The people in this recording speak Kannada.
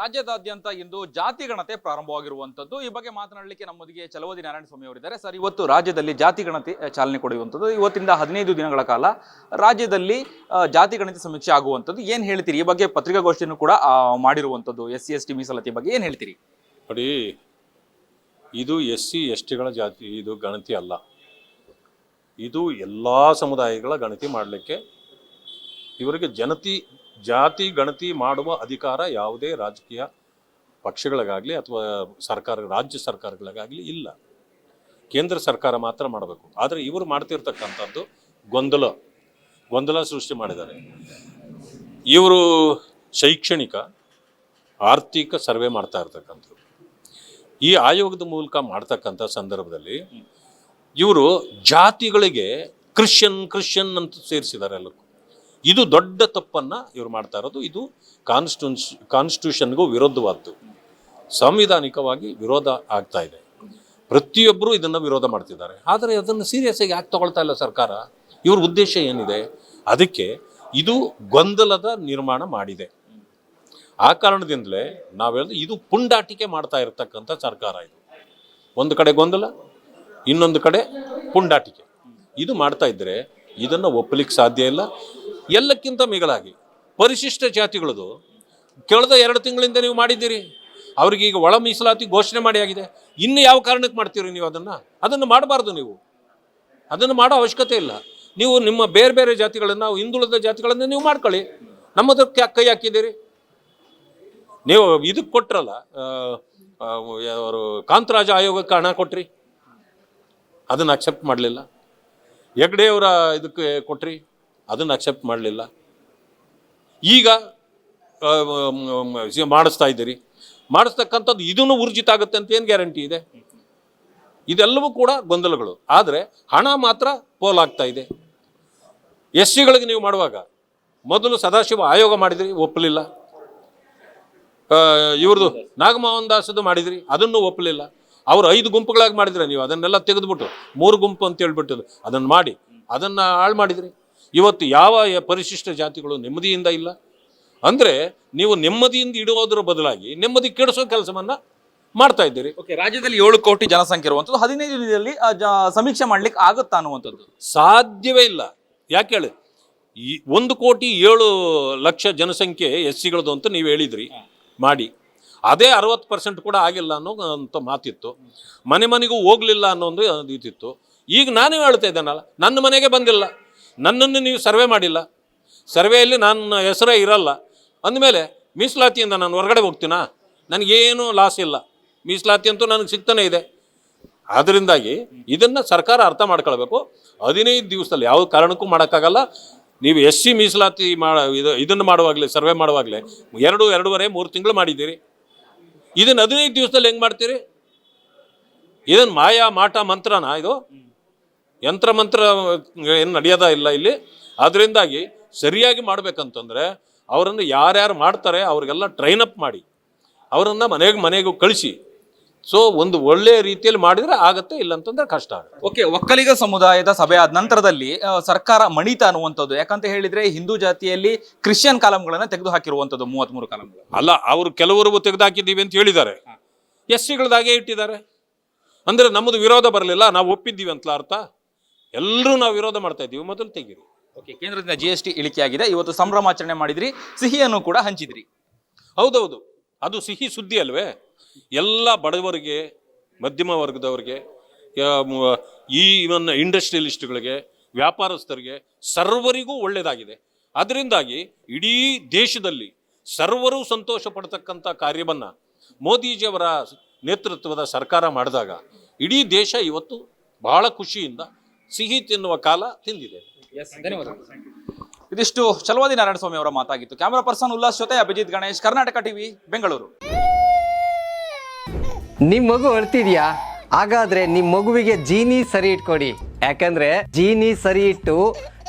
ರಾಜ್ಯದಾದ್ಯಂತ ಇಂದು ಜಾತಿ ಗಣತೆ ಪ್ರಾರಂಭವಾಗಿರುವಂತದ್ದು ಈ ಬಗ್ಗೆ ಮಾತನಾಡಲಿಕ್ಕೆ ನಮ್ಮೊಂದಿಗೆ ಚಲವದಿ ನಾರಾಯಣ ಸ್ವಾಮಿ ಅವರಿದ್ದಾರೆ. ಸರ್, ಇವತ್ತು ರಾಜ್ಯದಲ್ಲಿ ಜಾತಿ ಗಣತಿ ಚಾಲನೆ ಕೊಡುವಂಥದ್ದು. ಇವತ್ತಿಂದ ಹದಿನೈದು ದಿನಗಳ ಕಾಲ ರಾಜ್ಯದಲ್ಲಿ ಜಾತಿ ಗಣತಿ ಸಮೀಕ್ಷೆ ಆಗುವಂಥದ್ದು. ಏನು ಹೇಳ್ತೀರಿ? ಈ ಬಗ್ಗೆ ಪತ್ರಿಕಾಗೋಷ್ಠಿಯನ್ನು ಕೂಡ ಮಾಡಿರುವಂಥದ್ದು. ಎಸ್ ಸಿ, ಎಸ್ ಟಿ ಮೀಸಲಾತಿ ಬಗ್ಗೆ ಏನು ಹೇಳ್ತೀರಿ? ನೋಡಿ, ಇದು ಎಸ್ ಸಿ, ಎಸ್ ಟಿಗಳ ಜಾತಿ, ಇದು ಗಣತಿ ಅಲ್ಲ. ಇದು ಎಲ್ಲ ಸಮುದಾಯಗಳ ಗಣತಿ ಮಾಡಲಿಕ್ಕೆ, ಇವರಿಗೆ ಜನತಿ ಜಾತಿ ಗಣತಿ ಮಾಡುವ ಅಧಿಕಾರ ಯಾವುದೇ ರಾಜಕೀಯ ಪಕ್ಷಗಳಿಗಾಗಲಿ ಅಥವಾ ಸರ್ಕಾರ, ರಾಜ್ಯ ಸರ್ಕಾರಗಳಿಗಾಗಲಿ ಇಲ್ಲ. ಕೇಂದ್ರ ಸರ್ಕಾರ ಮಾತ್ರ ಮಾಡಬೇಕು. ಆದರೆ ಇವರು ಮಾಡ್ತಿರ್ತಕ್ಕಂಥದ್ದು ಗೊಂದಲ. ಗೊಂದಲ ಸೃಷ್ಟಿ ಮಾಡಿದ್ದಾರೆ. ಇವರು ಶೈಕ್ಷಣಿಕ, ಆರ್ಥಿಕ ಸರ್ವೆ ಮಾಡ್ತಾ ಇರ್ತಕ್ಕಂಥದ್ದು ಈ ಆಯೋಗದ ಮೂಲಕ ಮಾಡ್ತಕ್ಕಂಥ ಸಂದರ್ಭದಲ್ಲಿ ಇವರು ಜಾತಿಗಳಿಗೆ ಕ್ರಿಶ್ಚಿಯನ್ ಕ್ರಿಶ್ಚಿಯನ್ ಅಂತ ಸೇರಿಸಿದ್ದಾರೆ ಎಲ್ಲಕ್ಕೂ. ಇದು ದೊಡ್ಡ ತಪ್ಪನ್ನು ಇವರು ಮಾಡ್ತಾ ಇರೋದು. ಇದು ಕಾನ್ಸ್ಟಿಟ್ಯೂನ್ಸ್ ಕಾನ್ಸ್ಟಿಟ್ಯೂಷನ್ಗೂ ವಿರೋಧವಾದ್ದು. ಸಾಂವಿಧಾನಿಕವಾಗಿ ವಿರೋಧ ಆಗ್ತಾ ಇದೆ. ಪ್ರತಿಯೊಬ್ಬರು ಇದನ್ನು ವಿರೋಧ ಮಾಡ್ತಿದ್ದಾರೆ. ಆದರೆ ಅದನ್ನು ಸೀರಿಯಸ್ ಆಗಿ ಯಾಕೆ ತಗೊಳ್ತಾ ಇಲ್ಲ ಸರ್ಕಾರ? ಇವ್ರ ಉದ್ದೇಶ ಏನಿದೆ? ಅದಕ್ಕೆ ಇದು ಗೊಂದಲದ ನಿರ್ಮಾಣ ಮಾಡಿದೆ. ಆ ಕಾರಣದಿಂದಲೇ ನಾವು ಹೇಳಿದ್ರೆ ಇದು ಪುಂಡಾಟಿಕೆ ಮಾಡ್ತಾ ಇರತಕ್ಕಂಥ ಸರ್ಕಾರ ಇದು. ಒಂದು ಕಡೆ ಗೊಂದಲ, ಇನ್ನೊಂದು ಕಡೆ ಪುಂಡಾಟಿಕೆ. ಇದು ಮಾಡ್ತಾ ಇದ್ದರೆ ಇದನ್ನು ಒಪ್ಪಲಿಕ್ಕೆ ಸಾಧ್ಯ ಇಲ್ಲ. ಎಲ್ಲಕ್ಕಿಂತ ಮಿಗಳಾಗಿ ಪರಿಶಿಷ್ಟ ಜಾತಿಗಳದು, ಕಳೆದ ಎರಡು ತಿಂಗಳಿಂದ ನೀವು ಮಾಡಿದ್ದೀರಿ. ಅವ್ರಿಗೆ ಈಗ ಒಳ ಮೀಸಲಾತಿ ಘೋಷಣೆ ಮಾಡಿ ಆಗಿದೆ. ಇನ್ನು ಯಾವ ಕಾರಣಕ್ಕೆ ಮಾಡ್ತೀರಿ ನೀವು ಅದನ್ನು? ಅದನ್ನು ಮಾಡಬಾರ್ದು ನೀವು. ಅದನ್ನು ಮಾಡೋ ಅವಶ್ಯಕತೆ ಇಲ್ಲ. ನೀವು ನಿಮ್ಮ ಬೇರೆ ಬೇರೆ ಜಾತಿಗಳನ್ನು ಹಿಂದುಳಿದ ಜಾತಿಗಳನ್ನು ನೀವು ಮಾಡ್ಕೊಳ್ಳಿ. ನಮ್ಮದಕ್ಕೆ ಕೈ ಹಾಕಿದ್ದೀರಿ. ನೀವು ಇದಕ್ಕೆ ಕೊಟ್ರಲ್ಲ ಅವರು ಕಾಂತರಾಜ ಆಯೋಗಕ್ಕೆ ಹಣ ಕೊಟ್ರಿ. ಅದನ್ನು ಅಕ್ಸೆಪ್ಟ್ ಮಾಡಲಿಲ್ಲ. ಹೆಗ್ಡೆಯವರ ಇದಕ್ಕೆ ಕೊಟ್ರಿ. ಅದನ್ನು ಅಕ್ಸೆಪ್ಟ್ ಮಾಡಲಿಲ್ಲ. ಈಗ ಮಾಡಿಸ್ತಾ ಇದ್ದೀರಿ. ಮಾಡಿಸ್ತಕ್ಕಂಥದ್ದು ಇದನ್ನು ಊರ್ಜಿತ ಆಗುತ್ತೆ ಅಂತ ಏನು ಗ್ಯಾರಂಟಿ ಇದೆ? ಇದೆಲ್ಲವೂ ಕೂಡ ಗೊಂದಲಗಳು. ಆದರೆ ಹಣ ಮಾತ್ರ ಪೋಲಾಗ್ತಾ ಇದೆ. ಎಸ್ ಸಿಗಳಿಗೆ ನೀವು ಮಾಡುವಾಗ ಮೊದಲು ಸದಾಶಿವ ಆಯೋಗ ಮಾಡಿದ್ರಿ, ಒಪ್ಪಲಿಲ್ಲ. ಇವ್ರದ್ದು ನಾಗಮೋಹನ್ ದಾಸದ್ದು ಮಾಡಿದ್ರಿ, ಅದನ್ನು ಒಪ್ಪಲಿಲ್ಲ. ಅವರು ಐದು ಗುಂಪುಗಳಾಗಿ ಮಾಡಿದ್ರೆ ನೀವು ಅದನ್ನೆಲ್ಲ ತೆಗೆದುಬಿಟ್ಟು ಮೂರು ಗುಂಪು ಅಂತ ಹೇಳ್ಬಿಟ್ಟು ಅದನ್ನು ಮಾಡಿ, ಅದನ್ನು ಹಾಳು ಮಾಡಿದ್ರಿ. ಇವತ್ತು ಯಾವ ಪರಿಶಿಷ್ಟ ಜಾತಿಗಳು ನೆಮ್ಮದಿಯಿಂದ ಇಲ್ಲ? ಅಂದರೆ ನೀವು ನೆಮ್ಮದಿಯಿಂದ ಇಡುವುದರ ಬದಲಾಗಿ ನೆಮ್ಮದಿ ಕೆಡಿಸೋ ಕೆಲಸವನ್ನ ಮಾಡ್ತಾ ಇದ್ದೀರಿ. ಓಕೆ ರಾಜ್ಯದಲ್ಲಿ ಏಳು ಕೋಟಿ ಜನಸಂಖ್ಯೆ ಇರುವಂಥದ್ದು ಹದಿನೈದು ದಿನದಲ್ಲಿ ಸಮೀಕ್ಷೆ ಮಾಡ್ಲಿಕ್ಕೆ ಆಗುತ್ತಾ ಅನ್ನುವಂಥದ್ದು? ಸಾಧ್ಯವೇ ಇಲ್ಲ. ಯಾಕೆ ಹೇಳಿ? ಈ ಒಂದು ಕೋಟಿ ಏಳು ಲಕ್ಷ ಜನಸಂಖ್ಯೆ ಎಸ್ ಸಿಗಳದು ಅಂತ ನೀವು ಹೇಳಿದ್ರಿ ಮಾಡಿ. ಅದೇ ಅರವತ್ತು ಪರ್ಸೆಂಟ್ ಕೂಡ ಆಗಿಲ್ಲ ಅನ್ನೋ ಅಂತ ಮಾತಿತ್ತು. ಮನೆ ಮನೆಗೂ ಹೋಗ್ಲಿಲ್ಲ ಅನ್ನೋ ಒಂದು ಇದಿತ್ತು. ಈಗ ನಾನೇ ಹೇಳ್ತಾ ಇದ್ದೇನಲ್ಲ ನನ್ನ ಮನೆಗೆ ಬಂದಿಲ್ಲ. ನನ್ನನ್ನು ನೀವು ಸರ್ವೆ ಮಾಡಿಲ್ಲ. ಸರ್ವೆಯಲ್ಲಿ ನನ್ನ ಹೆಸರೇ ಇರಲ್ಲ. ಅಂದಮೇಲೆ ಮೀಸಲಾತಿಯಿಂದ ನಾನು ಹೊರಗಡೆ ಹೋಗ್ತೀನಾ? ನನಗೇನು ಲಾಸ್ ಇಲ್ಲ. ಮೀಸಲಾತಿ ಅಂತೂ ನನಗೆ ಸಿಗ್ತಾನೆ ಇದೆ. ಆದ್ದರಿಂದಾಗಿ ಇದನ್ನು ಸರ್ಕಾರ ಅರ್ಥ ಮಾಡ್ಕೊಳ್ಬೇಕು. ಹದಿನೈದು ದಿವಸದಲ್ಲಿ ಯಾವ ಕಾರಣಕ್ಕೂ ಮಾಡೋಕ್ಕಾಗಲ್ಲ. ನೀವು ಎಸ್ ಸಿ ಮೀಸಲಾತಿ ಮಾಡ ಇದು, ಇದನ್ನು ಮಾಡುವಾಗಲೇ, ಸರ್ವೆ ಮಾಡುವಾಗಲೇ ಎರಡು, ಎರಡೂವರೆ, ಮೂರು ತಿಂಗಳು ಮಾಡಿದ್ದೀರಿ. ಇದನ್ನು ಹದಿನೈದು ದಿವಸದಲ್ಲಿ ಹೆಂಗೆ ಮಾಡ್ತೀರಿ? ಇದನ್ನು ಮಾಯಾ, ಮಾಟ, ಮಂತ್ರನಾ ಇದು? ಯಂತ್ರ ಮಂತ್ರ ಏನು ನಡೆಯೋದ ಇಲ್ಲ ಇಲ್ಲಿ. ಅದರಿಂದಾಗಿ ಸರಿಯಾಗಿ ಮಾಡಬೇಕಂತಂದರೆ ಅವರನ್ನು ಯಾರ್ಯಾರು ಮಾಡ್ತಾರೆ ಅವ್ರಿಗೆಲ್ಲ ಟ್ರೈನ್ ಅಪ್ ಮಾಡಿ. ಅವರನ್ನು ಮನೆಗೆ ಮನೆಗೂ ಕಳಿಸಿ. ಸೊ ಒಂದು ಒಳ್ಳೆಯ ರೀತಿಯಲ್ಲಿ ಮಾಡಿದ್ರೆ ಆಗತ್ತೆ ಇಲ್ಲ ಅಂತಂದ್ರೆ ಕಷ್ಟ ಆಗುತ್ತೆ. ಓಕೆ ಒಕ್ಕಲಿಗ ಸಮುದಾಯದ ಸಭೆ ಆದ ನಂತರದಲ್ಲಿ ಸರ್ಕಾರ ಮಣಿತ ಅನ್ನುವಂಥದ್ದು ಯಾಕಂತ ಹೇಳಿದ್ರೆ ಹಿಂದೂ ಜಾತಿಯಲ್ಲಿ ಕ್ರಿಶ್ಚಿಯನ್ ಕಾಲಂಗಳನ್ನ ತೆಗೆದು ಹಾಕಿರುವಂಥದ್ದು ಮೂವತ್ಮೂರು ಕಾಲಂಗಳು. ಅಲ್ಲ ಅವರು ಕೆಲವರು ತೆಗೆದುಹಾಕಿದ್ದೀವಿ ಅಂತ ಹೇಳಿದ್ದಾರೆ. ಎಸ್ ಸಿಗಳದಾಗೆ ಇಟ್ಟಿದ್ದಾರೆ. ಅಂದರೆ ನಮ್ಮದು ವಿರೋಧ ಬರಲಿಲ್ಲ ನಾವು ಒಪ್ಪಿದ್ದೀವಿ ಅಂತಲ ಅರ್ಥ? ಎಲ್ಲರೂ ನಾವು ವಿರೋಧ ಮಾಡ್ತಾ ಇದ್ದೀವಿ. ಮೊದಲು ತೆಗೀರಿ. ಓಕೆ ಕೇಂದ್ರದಿಂದ ಜಿ ಎಸ್ ಟಿ ಇಳಿಕೆಯಾಗಿದೆ ಇವತ್ತು ಸಂಭ್ರಮಾಚರಣೆ ಮಾಡಿದ್ರಿ. ಸಿಹಿಯನ್ನು ಕೂಡ ಹಂಚಿದ್ರಿ. ಹೌದೌದು. ಅದು ಸಿಹಿ ಸುದ್ದಿ ಅಲ್ವೇ? ಎಲ್ಲ ಬಡವರಿಗೆ ಮಧ್ಯಮ ವರ್ಗದವರಿಗೆ ಈ ಇವನ್ ಇಂಡಸ್ಟ್ರಿಯಲಿಸ್ಟ್ಗಳಿಗೆ ವ್ಯಾಪಾರಸ್ಥರಿಗೆ ಸರ್ವರಿಗೂ ಒಳ್ಳೆಯದಾಗಿದೆ. ಅದರಿಂದಾಗಿ ಇಡೀ ದೇಶದಲ್ಲಿ ಸರ್ವರು ಸಂತೋಷ ಪಡ್ತಕ್ಕಂಥ ಕಾರ್ಯವನ್ನು ಮೋದಿಜಿಯವರ ನೇತೃತ್ವದ ಸರ್ಕಾರ ಮಾಡಿದಾಗ ಇಡೀ ದೇಶ ಇವತ್ತು ಬಹಳ ಖುಷಿಯಿಂದ ಸಿಹಿ ತಿನ್ನುವ ಕಾಲ ತಿಂದಿದೆ. ಇದಿಷ್ಟು ಚಲವಾದಿ ನಾರಾಯಣ ಸ್ವಾಮಿ ಅವರ ಮಾತಾಗಿತ್ತು. ಕ್ಯಾಮರಾ ಪರ್ಸನ್ ಉಲ್ಲಾಸ್ ಜೊತೆ ಅಭಿಜಿತ್ ಗಣೇಶ್ ಕರ್ನಾಟಕ ಟಿವಿ ಬೆಂಗಳೂರು. ನಿಮ್ ಮಗು ಅಳ್ತಿದ್ಯಾ? ಹಾಗಾದ್ರೆ ನಿಮ್ ಮಗುವಿಗೆ ಜೀನಿ ಸರಿ ಇಟ್ಕೊಡಿ. ಯಾಕಂದ್ರೆ ಜೀನಿ ಸರಿ ಇಟ್ಟು